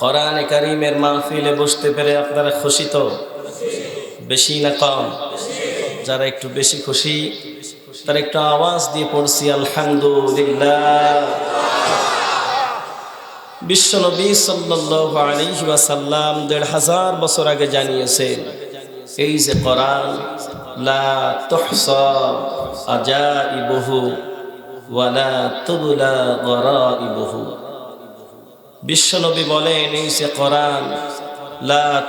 কোরআনে কারিমের মাহফিলে বসতে পেরে আপনারা খুশি তো? বেশি না কম? যারা একটু বেশি খুশি, তারা একটু আওয়াজ দিয়ে পড়ছি, আলহামদুলিল্লাহ। বিশ্বনবী সাল্লাল্লাহু আলাইহি ওয়াসাল্লাম দেড় হাজার বছর আগে জানিয়েছেন, এই যে কোরআন, লা তুহসা আজাইবুহু ওয়ালা তুবলা গরাইবুহু। বিশ্বনবী বলেন, এই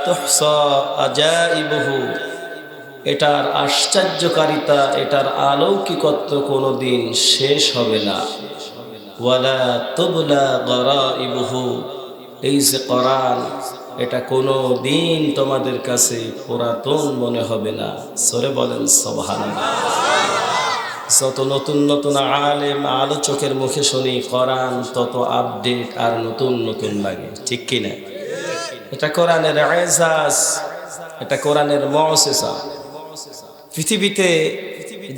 তুহসা আজাইবুহু, এটার আশ্চর্যকারিতা, এটার আলৌকিকত্ব কোনো দিন শেষ হবে না। ওয়ালা তুবলা গরাইবুহু, এই যে কোরআন, এটা কোনো দিন তোমাদের কাছে পুরাতন মনে হবে না। সরে বলেন, সুবহানাল্লাহ। যত নতুন নতুন আলেম আলোচকের মুখে শুনি, কোরআন তত আপডেট আর নতুন নতুন লাগে। ঠিক কিনা এটা কোরআনের এজাজ, এটা কোরআনের মসেসা পৃথিবীতে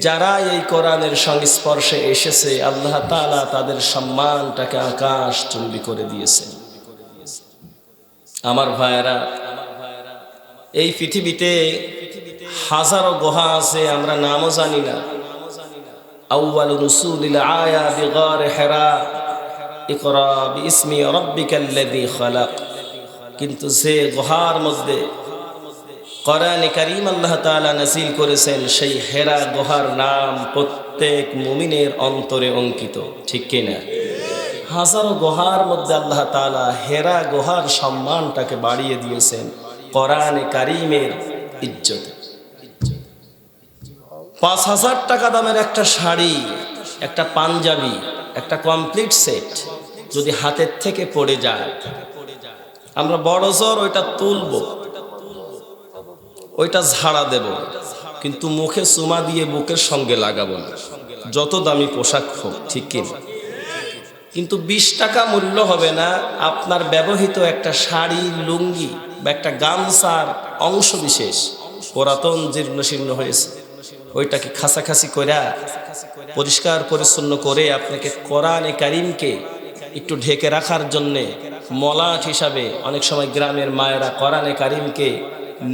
যারা এই কোরআনের সংস্পর্শে এসেছে, আল্লাহ তালা তাদের সম্মানটাকে আকাশ চুম্বি করে দিয়েছে আমার ভাইয়েরা, এই পৃথিবীতে হাজারো গুহা আছে, আমরা নামও জানি না। আউয়াল রসুলিল আয়া বিগার হেরা, ইকরা বিসমি রব্বিকাল্লাযী খালাক। কিন্তু যে গুহার মধ্যে কোরআনে কারীম আল্লাহ তাআলা নাযিল করেছেন, সেই হেরা গুহার নাম প্রত্যেক মুমিনের অন্তরে অঙ্কিত, ঠিক কিনা হাজারো গুহার মধ্যে আল্লাহ তাআলা হেরা গুহার সম্মানটাকে বাড়িয়ে দিয়েছেন কোরআনে কারিমের ইজ্জতে। পাঁচ হাজার টাকা দামের একটা শাড়ি, একটা পাঞ্জাবি, একটা কমপ্লিট সেট যদি হাতের থেকে পড়ে যায়। আমরা বড় জোর ওইটা তুলব, ওইটা ঝাড়া দেব, কিন্তু মুখে চুমা দিয়ে বুকের সঙ্গে লাগাবো না। যত দামি পোশাক হোক, ঠিক কিনা কিন্তু বিশ টাকা মূল্য হবে না আপনার ব্যবহৃত একটা শাড়ি, লুঙ্গি বা একটা গামছার অংশ বিশেষ, পুরাতন জীর্ণ শীর্ণ হয়েছে। ওইটাকে খাসাখাসি কইরা পরিষ্কার, পরিচ্ছন্ন করে আপনাকে কোরআনে কারিমকে একটু ঢেকে রাখার জন্যে মলাট হিসাবে অনেক সময় গ্রামের মায়েরা কোরআনে কারিমকে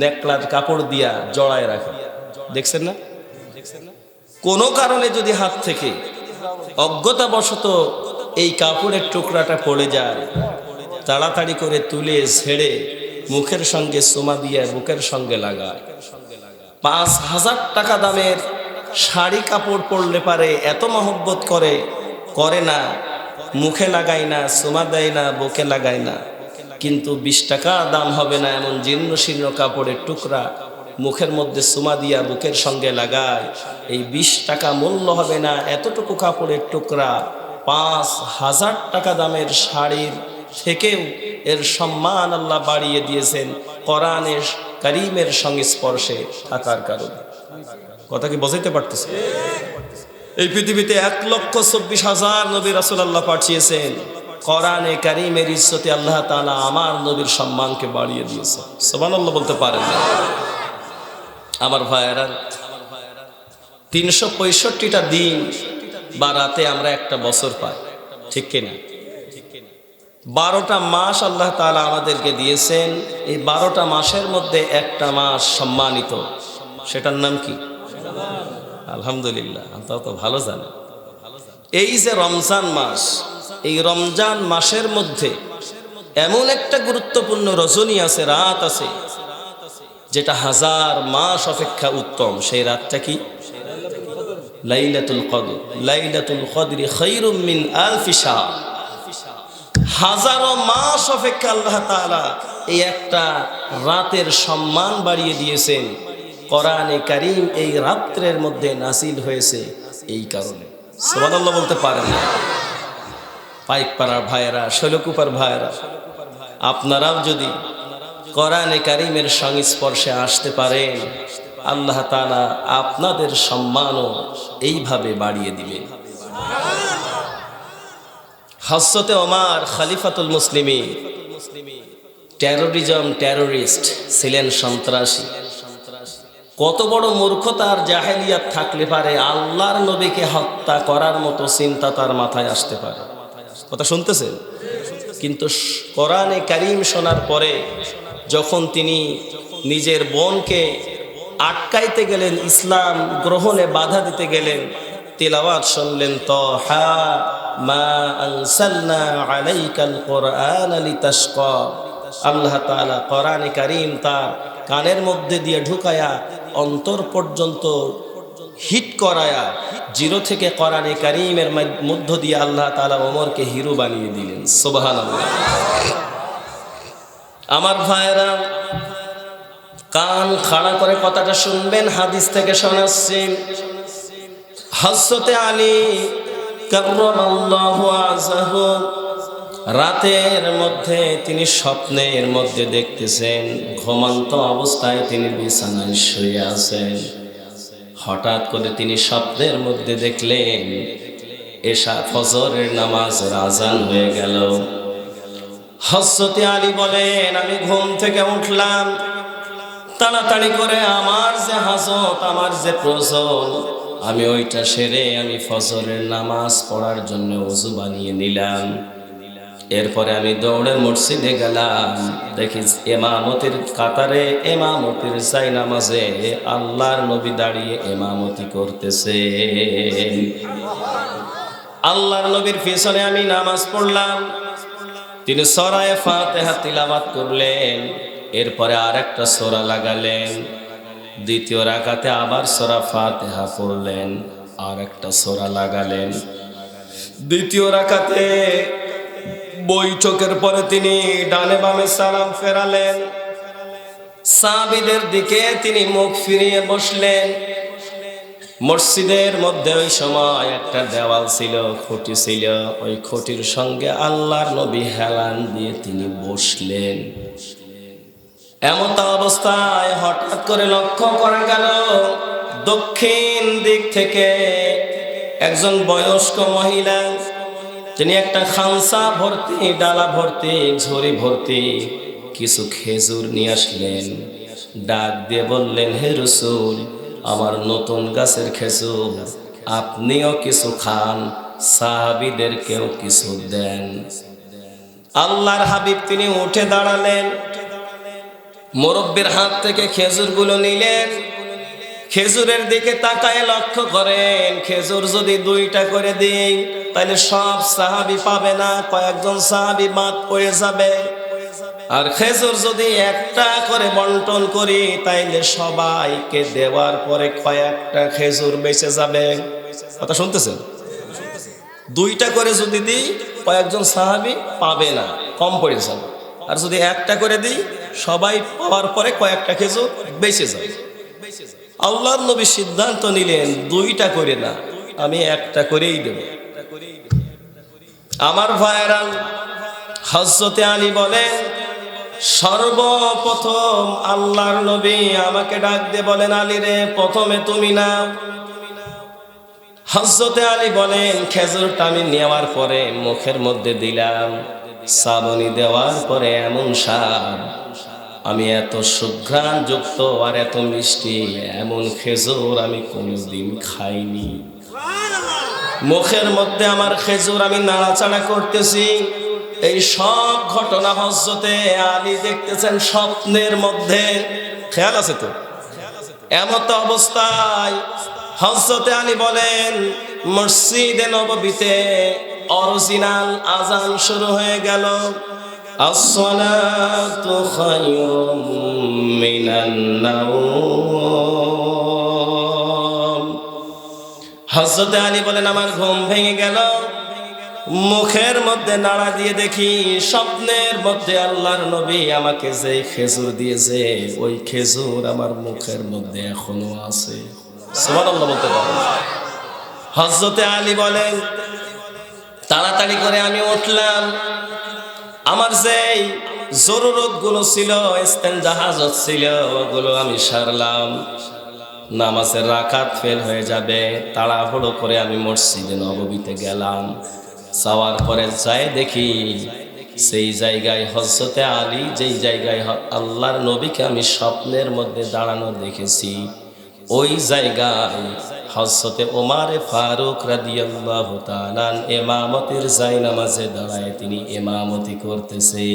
নেকলার কাপড় দিয়া জড়ায় রাখে। দেখছেন না? কোনো কারণে যদি হাত থেকে অজ্ঞতাবশত এই কাপড়ের টুকরাটা পড়ে যায়, তাড়াতাড়ি করে তুলে ঝেড়ে মুখের সঙ্গে সোমা দিয়ে বুকের সঙ্গে লাগায়। পাঁচ হাজার টাকা দামের শাড়ি কাপড় পরলে পারে এত মহব্বত করে করে না, মুখে লাগায় না, সোমা দেয় না, বুকে লাগায় না। কিন্তু বিশ টাকা দাম হবে না এমন জীর্ণ শীর্ণ কাপড়ের টুকরা মুখের মধ্যে সুমা দিয়া বুকের সঙ্গে লাগায়। এই বিশ টাকা মূল্য হবে না এতটুকু কাপড়ের টুকরা। পাঁচ হাজার টাকা দামের শাড়ির থেকেও এর সম্মান আল্লাহ বাড়িয়ে দিয়েছেন। কোরআনের করিমের সংস্পর্শে থাকার কারণে। কথা কি বোঝাইতে পারতেছে? এই পৃথিবীতে এক লক্ষ চব্বিশ হাজার নবী রাসুলাল্লাহ পাঠিয়েছেন। কোরআনে কারিমের ইজ্জতে আল্লাহ তাআলা আমার নবীর সম্মানকে বাড়িয়ে দিয়েছে সুবহানাল্লাহ বলতে পারেন না। আমার ভাইয়েরা, তিনশো পঁয়ষট্টিটা দিন বা রাতে আমরা একটা বছর পাই, ঠিক কিনা? বারোটা মাস আল্লাহ তাআলা আমাদেরকে দিয়েছেন। এই বারোটা মাসের মধ্যে একটা মাস সম্মানিত। সেটার নাম কি? আলহামদুলিল্লাহ তাও তো ভালো জানে। এই যে রমজান মাস, এই রমজান মাসের মধ্যে এমন একটা গুরুত্বপূর্ণ রজনী আছে, রাত আছে, যেটা হাজার মাস অপেক্ষা উত্তম। সেই রাতটা কি? লাইলাতুল কদর। লাইলাতুল কদরি খায়রুম মিন আলফি হাজারো মাস অপেক্ষা আল্লাহ তাআলা এই একটা রাতের সম্মান বাড়িয়ে দিয়েছেন। কোরআনে কারিম এই রাত্রের মধ্যে নাসিল হয়েছে এই কারণে। সুবহানাল্লাহ বলতে পারেন না। ভাইয়েরা, শৈলকুপার ভাইয়েরা, আপনারাও যদি কোরআনে কারিমের সংস্পর্শে আসতে পারেন, আল্লাহ তাআলা আপনাদের সম্মানও এইভাবে বাড়িয়ে দিবেন। হজরতে ওমার খালিফাতুল মুসলিমি টেরোরিজম টেরোরিস্ট ছিলেন সন্ত্রাসী। কত বড় মূর্খতার জাহেলিয়াত থাকলে পারে আল্লাহর নবীকে হত্যা করার মতো চিন্তা তার মাথায় আসতে পারে। কথা শুনতেছেন? কিন্তু কোরআনে কারিম শোনার পরে যখন তিনি নিজের বোনকে আটকাইতে গেলেন, ইসলাম গ্রহণে বাধা দিতে গেলেন, তিলাওয়াত শুনলেন তো হা মা আল্লাহ কোরআনে কারিম তার কানের মধ্যে দিয়ে ঢুকায়া অন্তর পর্যন্ত হিট করায়া জিরো থেকে কোরআনে কারিমের মধ্য দিয়ে আল্লাহ তাআলা ওমরকে হিরো বানিয়ে দিলেন। সুবহানাল্লাহ। আমার ভাইরা কান খাড়া করে কথাটা শুনবেন, হাদিস থেকে শোনাচ্ছি। হজরতে আলী রাতের মধ্যে তিনি স্বপ্নের মধ্যে দেখতেছেন, ঘুমন্ত অবস্থায় তিনি বিছানায় শুয়ে আছেন। হঠাৎ করে তিনি স্বপ্নের মধ্যে দেখলেন, এশা ফজরের নামাজ রাজান হয়ে গেল। হজরতে আলী বলেন, আমি ঘুম থেকে উঠলাম। তাড়াতাড়ি করে আমার যে হাজত, আমার যে প্রয়োজন আমি ওইটা সেরে আমি ফজরের নামাজ পড়ার জন্য উজু বানিয়ে নিলাম। এরপরে আমি দৌড়ে মসজিদে গেলাম। দেখি এমামতির কাতারে এমামতির চাই নামাজে আল্লাহর নবী দাঁড়িয়ে এমামতি করতেছে। আল্লাহর নবীর পিছনে আমি নামাজ পড়লাম। তিনি সরায় ফাতেহা তিলাবাত করলেন। এরপরে আর একটা সোরা লাগালেন। দ্বিতীয় রাকাতে আবার সোরা ফাতেহা পড়লেন আর একটা সোরা লাগালেন। দ্বিতীয় রাকাতে বৈঠকের পরে তিনি ডানে বামে সালাম ফেরালেন। সাবিদের দিকে তিনি মুখ ফিরিয়ে বসলেন। মসজিদের মধ্যে ওই সময় একটা দেওয়াল ছিল, খুঁটি ছিল। ওই খুঁটির সঙ্গে আল্লাহর নবী হেলান দিয়ে তিনি বসলেন। এমন তা অবস্থায় হঠাৎ করে লক্ষ্য করা গেল, দক্ষিণ দিক থেকে একজন বয়স্ক মহিলা, তিনি একটা খানসা ভর্তি, ডালা ভর্তি, ঝুড়ি ভর্তি, কিছু খেজুর নিয়ে আসলেন। ডাক দিয়ে বললেন, হে রসুল, আমার নতুন গাছের খেজুর, আপনিও কিছু খান, সাহাবিদেরকেও কিছু দেন। আল্লাহর হাবিব তিনি উঠে দাঁড়ালেন। মুরব্বীর হাত থেকে খেজুরগুলো নিলেন। খেজুরের দিকে তাকায় লক্ষ্য করেন, খেজুর যদি দুইটা করে দিই, তাহলে সব সাহাবি পাবে না, কয়েকজন সাহাবি বাদ পড়ে যাবে। আর খেজুর যদি একটা করে বন্টন করি, তাইলে সবাইকে দেওয়ার পরে কয়েকটা খেজুর বেঁচে যাবে। কথা শুনতেছেন? দুইটা করে যদি দিই, কয়েকজন সাহাবি পাবে না, কম পড়ে আর যদি একটা করে দিই সবাই পাওয়ার পরে কয়েকটা খেজুর বেঁচে যাবে আল্লাহর নবী সিদ্ধান্ত নিলেন, দুইটা করে না, আমি একটা করেই দেব। আমার ভাইয়েরা হজরতে আলী বলেন, সর্বপ্রথম আল্লাহর নবী আমাকে ডাক দিয়ে বলেন, আলী রে, প্রথমে তুমি না হজরতে আলী বলেন, খেজুরটা আমি নেওয়ার পরে মুখের মধ্যে দিলাম। সাবনি দেওয়ার পরে এমন সার আমি এত সুঘ্রাণ যুক্ত আর এত মিষ্টি, এমন খেজুর আমি কোনোদিন খাইনি। মুখের মধ্যে আমার খেজুর আমি নাড়াচাড়া করতেছি। এই সব ঘটনা হজরতে আলী দেখতেছেন স্বপ্নের মধ্যে। খেয়াল আছে তো? এমত অবস্থায় হজরতে আলী বলেন, মসজিদে নববীতে অরিজিনাল আজান শুরু হয়ে গেল। আসসালাতু খায়রুম মিনান নাওম হজরতে আলী বলেন, আমার ঘুম ভেঙে গেল। মুখের মধ্যে নাড়া দিয়ে দেখি, স্বপ্নের মধ্যে আল্লাহর নবী আমাকে যে খেজুর দিয়েছে, ওই খেজুর আমার মুখের মধ্যে এখনও আছে। বলতে পারেন। হজরতে আলী বলেন, তাড়াতাড়ি করে আমি উঠলাম। আমার যে জরুরতগুলো ছিল জাহাজ ছিল, ওগুলো আমি সারলাম। নামাজের রাখাত ফেল হয়ে যাবে, তাড়াহুড়ো করে আমি মসজিদে নববীতে গেলাম। যাওয়ার পরে যাই দেখি, সেই জায়গায় হজরতে আলী, যেই জায়গায় আল্লাহর নবীকে আমি স্বপ্নের মধ্যে দাঁড়ানো দেখেছি। ওই জায়গায় হজরতে ওমারে ফারুক রাদিয়াল্লাহু তাআলা ইমামতির জায় নামাজে দাঁড়ায় তিনি ইমামতি করতেছে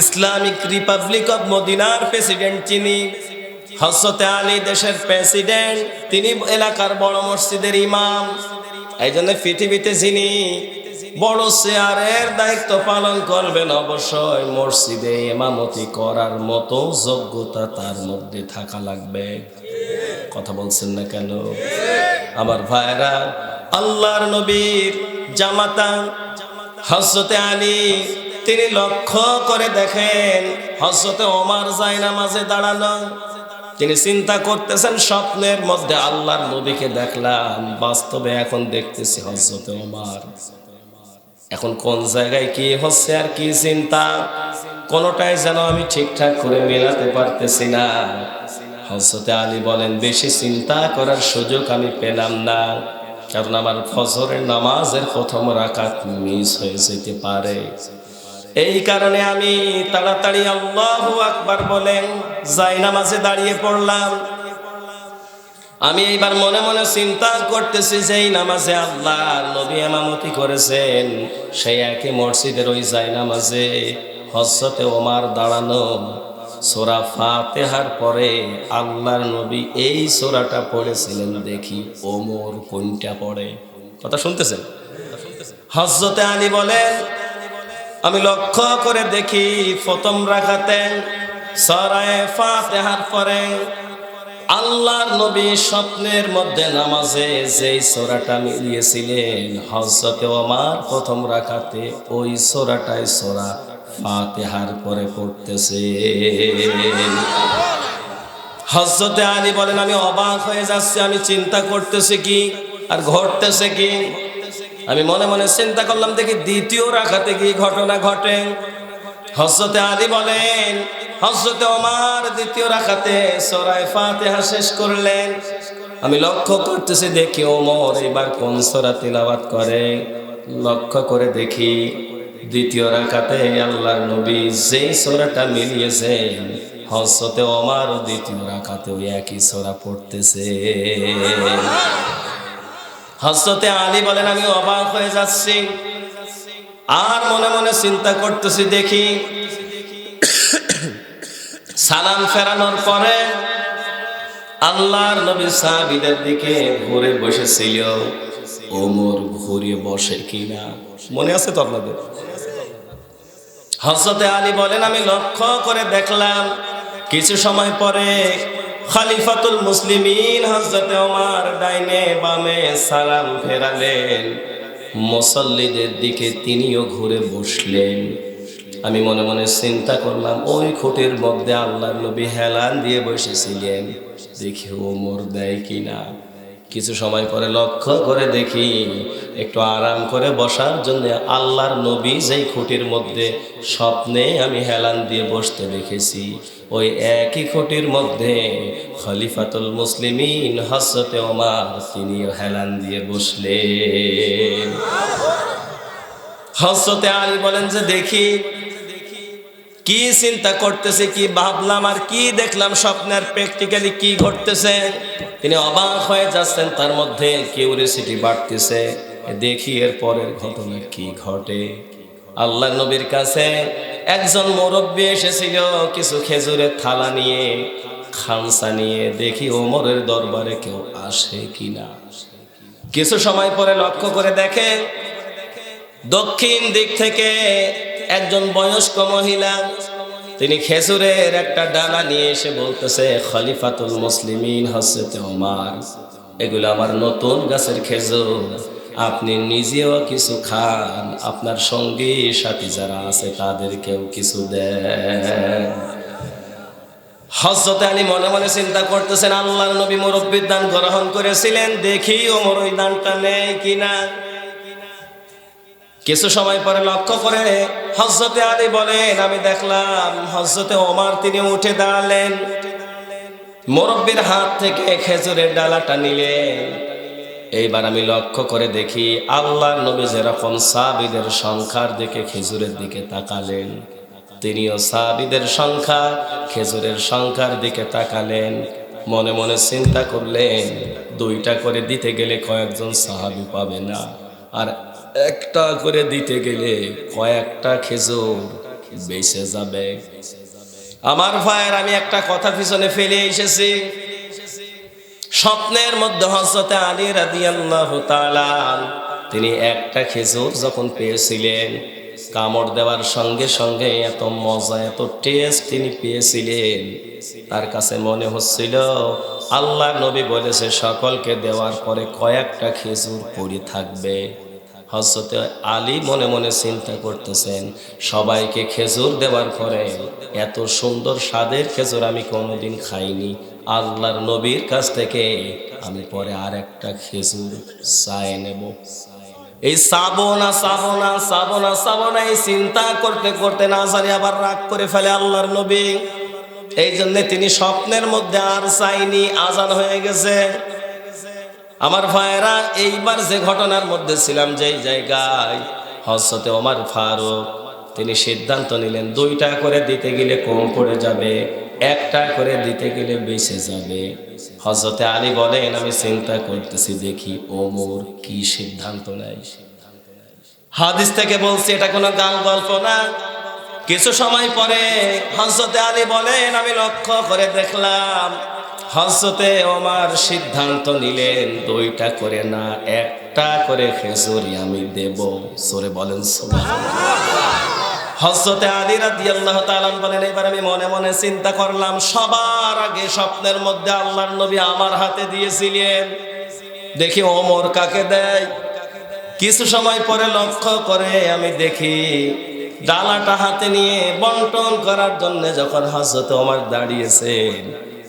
ইসলামিক রিপাবলিক অব মদিনার প্রেসিডেন্ট যিনি হজরতে আলী দেশের প্রেসিডেন্ট, তিনি এলাকার বড় মসজিদের ইমাম। এই জন্য পৃথিবীতে যিনি বড় চেয়ারের দায়িত্ব পালন করবেন অবশ্যই। মসজিদে ইমামতি করার মতো যোগ্যতা তার মধ্যে থাকা লাগবে। কথা বলছেন না কেন? আমার ভাইরা আল্লাহর নবীর জামাতা হজরতে আলী, তিনি লক্ষ্য করে দেখেন হজরতে ওমার জায়না মাঝে দাঁড়ানো। তিনি চিন্তা করতেছেন, স্বপ্নের মধ্যে আল্লাহর নবীকে দেখলাম। বাস্তবে এখন দেখতেছি হজরতে ওমার। এখন কোন জায়গায় কি হচ্ছে আর কি চিন্তা? কোনোটাই যেন আমি ঠিকঠাক করে মেলাতে পারতেছি না। হজরতে আলী বলেন, বেশি চিন্তা করার সুযোগ আমি পেলাম না। কারণ আমার ফজরের নামাজের প্রথম রাকাত মিস হয়ে যেতে পারে। এই কারণে আমি তাড়াতাড়ি আল্লাহু আকবার বলেন, যাই নামাজে দাঁড়িয়ে পড়লাম। আমি এইবার মনে মনে চিন্তা করতেছি যে এই নামাজে আল্লাহ নবী এমামতি করেছেন। সেই একই মসজিদের ওই যাই নামাজে হজরতে ওমার দাঁড়ানো। সোরা ফাতেহার পরে আল্লাহর নবী এই সোরাটা পড়েছিলেন দেখি ওমর কোনটা পড়ে। কথা শুনতেছেন? হজরতে আলী বলেন, আমি লক্ষ্য করে দেখি প্রথম রাখাতে সরায় ফাতেহার পরে আল্লাহর নবী স্বপ্নের মধ্যে নামাজে যেই সোরাটা মিলিয়েছিলেন হজরতে ওমার প্রথম রাখাতে ওই সোরাটাই সোরা ফাতেহার পরে পড়তেছে। হজরতে আলী বলেন, আমি অবাক হয়ে যাচ্ছি, আমি চিন্তা করতেছি কি আর ঘটতেছে কি? আমি মনে মনে চিন্তা করলাম, দেখি দ্বিতীয় রাখাতে কি ঘটনা ঘটে। হজরতে আলী বলেন হজরতে ওমার দ্বিতীয় রাখাতে সরাই ফাতেহা শেষ করলেন। আমি লক্ষ্য করতেছি দেখি ওমর এবার কোন সরা তিলাবাত করে। লক্ষ্য করে দেখি দ্বিতীয় রাখাতে আল্লাহর নবী যেই সোরাটা মিলিয়েছেন হজরতে ওমার দ্বিতীয় রাখাতে ওই একই সোরা পড়তেছে। হজরতে আলী বলেন, আমি অবাক হয়ে যাচ্ছি। আর মনে মনে চিন্তা করতেছি, দেখি। সালাম ফেরানোর পরে আল্লাহর নবী সাহাবিদের দিকে ঘুরে বসেছিল। ওমর ঘুরে বসে কিনা? মনে আছে তো আপনাদের? হজরতে আলী বলেন, আমি লক্ষ্য করে দেখলাম, কিছু সময় পরে খালিফাতুল মুসলিমিন হজরতে ওমার ডাইনে বামে সালাম ফেরালেন। মুসল্লিদের দিকে তিনিও ঘুরে বসলেন। আমি মনে মনে চিন্তা করলাম, ওই খুঁটির মধ্যে আল্লাহ নবী হেলান দিয়ে বসেছিলেন। দেখি ওমর দেয় কিনা। কিছু সময় পরে লক্ষ্য করে দেখি, একটু আরাম করে বসার জন্য আল্লাহর নবী যেই খুঁটির মধ্যে স্বপ্নে আমি হেলান দিয়ে বসতে দেখেছি, ওই একই খুঁটির মধ্যে খলিফাতুল মুসলিমিন হসরতে ওমার তিনিও হেলান দিয়ে বসলেন। হসরতে আলী বলেন যে, দেখি কি চিন্তা করতেছে, কি ভাবলাম আর কি দেখলাম স্বপ্নের প্র্যাকটিক্যালি কি ঘটতেছে? তিনি অবাক হয়ে যাচ্ছেন, তার মধ্যে কিউরিসিটি বাড়তেছে। দেখি এর পরের ঘটনা কি ঘটে। আল্লাহ নবীর কাছে একজন মুরব্বী এসেছিল, কিছু খেজুরের থালা নিয়ে খানসা নিয়ে। দেখি ওমরের দরবারে কেউ আসে কিনা। কিছু সময় পরে লক্ষ্য করে দেখে, দক্ষিণ দিক থেকে একজন বয়স্ক মহিলা, তিনি খেজুরের একটা ডানা নিয়ে এসে বলতেছে, খলিফাতুল মুসলিমিন হসরতে ওমার এগুলো আমার নতুন গাছের খেজুর। আপনি নিজেও কিছু খান। আপনার সঙ্গী সাথী যারা আছে, তাদেরকেও কিছু দেন। হজরত আলী মনে মনে চিন্তা করতেছেন আল্লাহ নবী মুরব্বীর দান গ্রহণ করেছিলেন, দেখি ওমর ওই দানটা নেই কিনা? কিছু সময় পরে লক্ষ্য করে হজরতে আলী বলেন, আমি দেখলাম হজরতে ওমার তিনি উঠে দাঁড়ালেন। মুরব্বীর হাত থেকে খেজুরের ডালাটা নিলেন। এইবার আমি লক্ষ্য করে দেখি আল্লাহর নবী যেরকম সাবিদের সংখ্যার দিকে খেজুরের দিকে তাকালেন, তিনিও সাহাবিদের সংখ্যা, খেজুরের সংখ্যার দিকে তাকালেন। মনে মনে চিন্তা করলেন, দুইটা করে দিতে গেলে কয়েকজন সাহাবি পাবে না। আর একটা করে দিতে গেলে কয়েকটা খেজুর বেঁচে যাবে। আমার ভাইয়ের আমি একটা কথা পিছনে ফেলে এসেছি। স্বপ্নের মধ্যে হজরতে আলী রাদিয়াল্লাহু তাআলা, তিনি একটা খেজুর যখন পেয়েছিলেন, কামড় দেওয়ার সঙ্গে সঙ্গে এত মজা, এত টেস্ট তিনি পেয়েছিলেন। তার কাছে মনে হচ্ছিল, আল্লাহ নবী বলেছে, সকলকে দেওয়ার পরে কয়েকটা খেজুর পড়ে থাকবে। হজরতে আলী মনে মনে চিন্তা করতেছেন, সবাইকে খেজুর দেওয়ার পরে এত সুন্দর স্বাদের খেজুর আমি কোনোদিন খাইনি। আল্লাহর নবীর কাছ থেকে আমি পরে আর একটা খেজুর চাই নেব। এই সাবনা সাবনা সাবনা সাবনা, এই চিন্তা করতে করতে না জানি আবার রাগ করে ফেলে আল্লাহর নবী। এই জন্য তিনি স্বপ্নের মধ্যে আর চাইনি, আজান হয়ে গেছে। আমার ভাইয়েরা, এইবার যে ঘটনার মধ্যে ছিলাম, যেই জায়গায় হজরতে ওমর ফারুক, তিনি সিদ্ধান্ত নিলেন, দুইটা করে দিতে গেলে কম পড়ে যাবে, একটা করে দিতে গেলে বেঁচে যাবে। হজরতে আলী বলেন, আমি চিন্তা করতেছি, দেখি ওমর কি সিদ্ধান্ত নেয়। হাদিস থেকে বলছি, এটা কোনো গান গল্প না। কিছু সময় পরে হজরতে আলী বলেন, আমি লক্ষ্য করে দেখলাম হজরতে ওমার সিদ্ধান্ত নিলেন, দুইটা করে না, একটা করে খেজুরি আমি দেব। সরে বলেন হজরতে আলী রাদি আল্লাহ তালান বলেন, এবার আমি মনে মনে চিন্তা করলাম, সবার আগে স্বপ্নের মধ্যে আল্লাহর নবী আমার হাতে দিয়েছিলেন। দেখি ওমর কাকে দেয়? কিছু সময় পরে লক্ষ্য করে আমি দেখি, ডালাটা হাতে নিয়ে বন্টন করার জন্য যখন হজরত ওমর দাঁড়িয়েছেন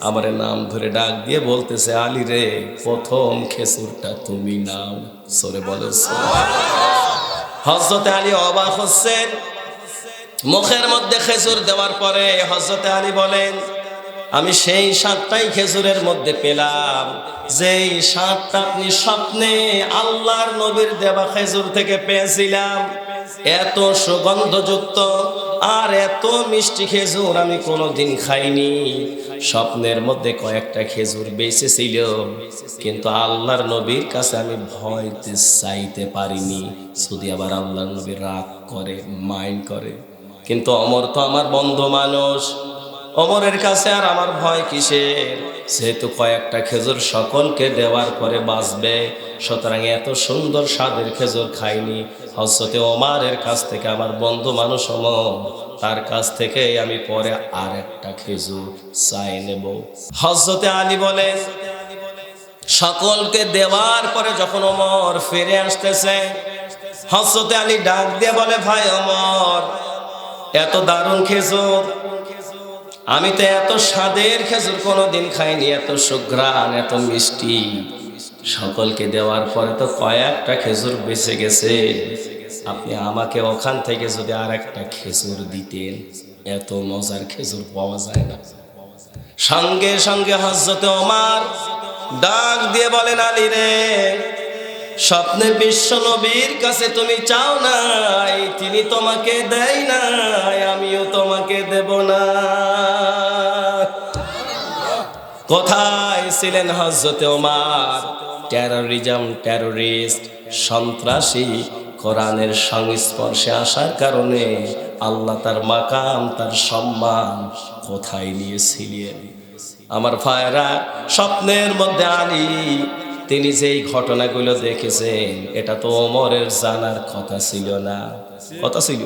আমার নাম ধরে ডাক দিয়ে বলতেছে, আলী রে, প্রথম খেসুরটা তুমি নাও। সরে বলে হজরতে আলী অবাক হচ্ছেন। মুখের মধ্যে খেজুর দেওয়ার পরে হজরতে আলী বলেন, আমি সেই সাতটাই খেজুরের মধ্যে পেলাম। যেই সাতটা আপনি স্বপ্নে আল্লাহর নবীর দেওয়া খেজুর থেকে পেয়েছিলাম, এত সুগন্ধযুক্ত আর এত মিষ্টি খেজুর আমি কোনোদিন খাইনি। স্বপ্নের মধ্যে কয়েকটা খেজুর বেঁচে ছিল কিন্তু আল্লাহর নবীর কাছে আমি ভয়তে চাইতে পারিনি। যদি আবার আল্লাহর নবীর রাগ করে, মাইন্ড করে। কিন্তু অমর তো আমার বন্ধ মানুষ। অমরের কাছে আর আমার ভয় কিসের? যেহেতু কয়েকটা খেজুর সকলকে দেওয়ার পরে বাঁচবে, সুতরাং এত সুন্দর স্বাদের খেজুর খাইনি। হজরতে ওমারের কাছ থেকে আমার বন্ধু মানুষ অমর, তার কাছ থেকে আমি পরে আর একটা খেজুর চাই নেব। হজরতে আলী বলে সকলকে দেওয়ার পরে যখন অমর ফিরে আসতেছে হজরতে আলী ডাক দিয়ে বলে, ভাই অমর এত দারুণ খেজুর আমি তো এত স্বাদের খেজুর কোনোদিন খাইনি, এত সুঘ্রাণ, এত মিষ্টি। সকলকে দেওয়ার পরে তো কয়েকটা খেজুর বেঁচে গেছে। আপনি আমাকে ওখান থেকে যদি আর একটা খেজুর দিতেন, এত মজার খেজুর পাওয়া যায় না। সঙ্গে সঙ্গে হজরতে ওমার ডাক দিয়ে বলেন, আলী রে স্বপ্নে বিশ্ব নবীর কাছে তুমি চাও নাই, তিনি তোমাকে দেয় নাই, আমিও তোমাকে দেব না। কোথায় ছিলেন হজরতে ওমার? টেরোরিজম টেরোরিস্ট সন্ত্রাসী, কোরআনের সংস্পর্শে আসার কারণে আল্লাহ তার মাকাম, তার সম্মান কোথায় নিয়েছিলেন আমার ভাইরা স্বপ্নের মধ্যে আলী তিনি যেই ঘটনাগুলো দেখেছেন, এটা তো অমরের জানার কথা ছিল না। কথা ছিল।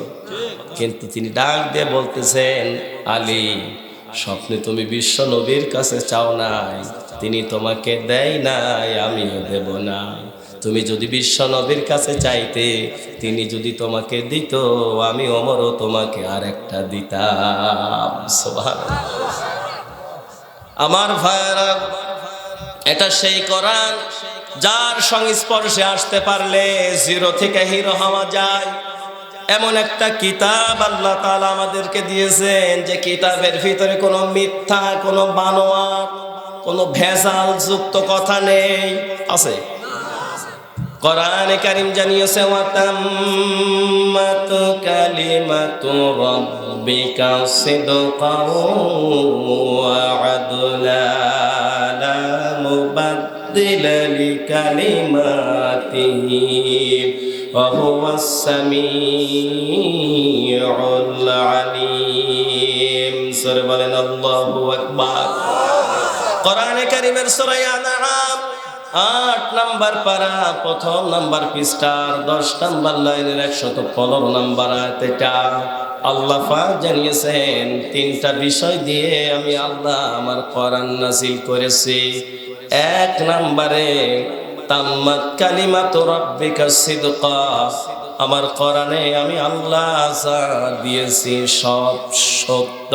কিন্তু তিনি ডাক দিয়ে বলতেছেন, আলী, স্বপ্নে তুমি বিশ্ব নবীর কাছে চাও নাই। তিনি তোমাকে দেয় নাই, আমিও দেব না। তুমি যদি বিশ্ব নবীর কাছে চাইতে, তিনি যদি তোমাকে দিত, আমি অমরও তোমাকে আর একটা দিতাম আমার ভাইরা এটা সেই কোরআন, যার সংস্পর্শে আসতে পারলে জিরো থেকে হিরো হওয়া যায়। এমন একটা কিতাব আল্লাহ তাআলা আমাদেরকে দিয়েছেন যে কিতাবের ভিতরে কোনো মিথ্যা, কোনো বানোয়ার কোনো ভেজাল যুক্ত কথা নেই। আছে? কোরআনে কারিম জানিয়েছে, ওয়াতাম্মাতু কালিমাতু রাব্বিকা সিদকাও ওয়া আদলা। ওয়া হুয়াস সামিউল আলিম সূরা বলেন আল্লাহু আকবার কোরআনে কারিমের সূরা আনআম আট নাম্বার পারা প্রথম নাম্বার পৃষ্ঠার দশ নাম্বার লাইনের একশত পনেরো নাম্বার আয়াত এটা আল্লাহ পাক জানিয়েছেন তিনটা বিষয় দিয়ে আমি আল্লাহ আমার কোরআন নাসিল করেছি এক নাম্বারে, তাম্মাত কালিমাতু রাব্বিকা সিদকা। আমার কোরআনে আমি আল্লাহ যা দিয়েছি সব সত্য।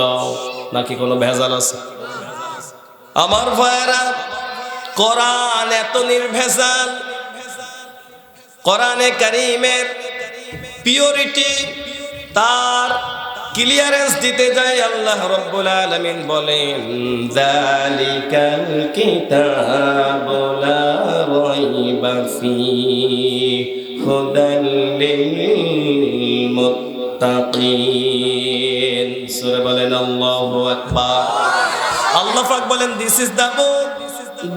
নাকি কোনো ভেজাল আছে? আমার ভাইয়েরা, কোরআন এত নির্ভেজাল। কোরআনে কারিমের পিওরিটি তার ক্লিয়ারেন্স দিতে যায় আল্লাহ রব্বুল আলামিন বলেন যালিকাল কিতাবু লা হুদাল লিল মুত্তাকিন সূরা বলেন, আল্লাহু আকবার। আল্লাহ পাক বলেন this is the book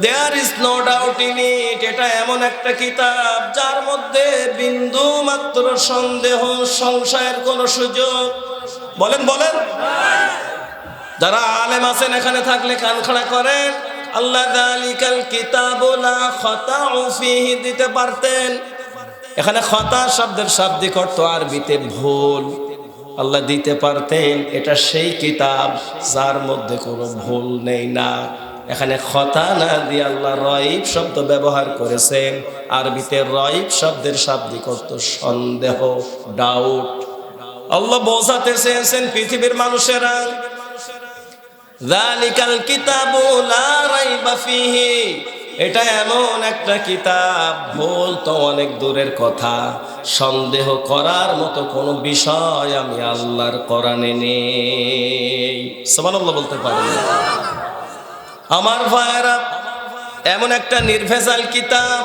there is no doubt in it এটা এমন একটা কিতাব যার মধ্যে বিন্দু মাত্র সন্দেহ, সংশয়ের কোনো সুযোগ বলেন বলেন। যারা আলেম আছেন, এখানে থাকলে কান খাড়া করেন। আল্লাহ দালিকাল কিতাবুলা খতাউ ফিহি, দিতে পারতেন। এখানে খতা শব্দের শাব্দিক অর্থ আরবিতে ভুল। আল্লাহ দিতে পারতেন, এটা সেই কিতাব যার মধ্যে কোনো ভুল নেই না। এখানে খতা না দিয়ে আল্লাহ রইব শব্দ ব্যবহার করেছেন। আরবিতে রইব শব্দের শাব্দিক অর্থ সন্দেহ ডাউট আল্লাহ বোঝাতে চেয়েছেন পৃথিবীর মানুষেরা। জালিকাল কিতাবু লা রাইবা ফিহি। এটা এমন একটা কিতাব, ভুল তো অনেক দূরের কথা। সন্দেহ করার মতো কোনো বিষয় আমি আল্লাহর কোরআনে নেই। সুবহানাল্লাহ বলতে পারেন। আমার ভাইয়েরা, এমন একটা নির্ভেজাল কিতাব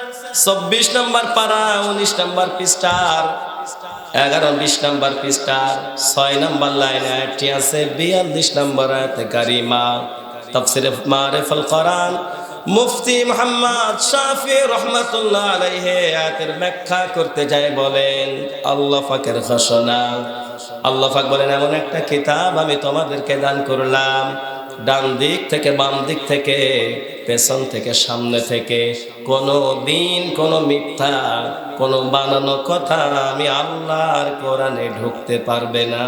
চব্বিশ নম্বর পারা উনিশ নম্বর পৃষ্ঠার, এগারো, বিশ নম্বর পৃষ্ঠার, ছয় নম্বর লাইন আয়াতটি আছে, বিয়াল্লিশ নম্বর আয়াতে কারিমা, তাফসিরে মারিফুল কোরআন, মুফতি মোহাম্মদ শাফি রহমতুল্লাহ আলাইহি আয়াতের ব্যাখ্যা করতে যায় বলেন, আল্লাহ পাকের ঘোষণা, আল্লাহ পাক বলেন, এমন একটা কিতাব আমি তোমাদেরকে দান করলাম ডান দিক থেকে বাম দিক থেকে, পেছন থেকে সামনে থেকে। কোনো দিন কোনো মিথ্যা, কোনো বানানো কথা আমি আল্লাহর কোরআনে ঢুকতে পারবে না।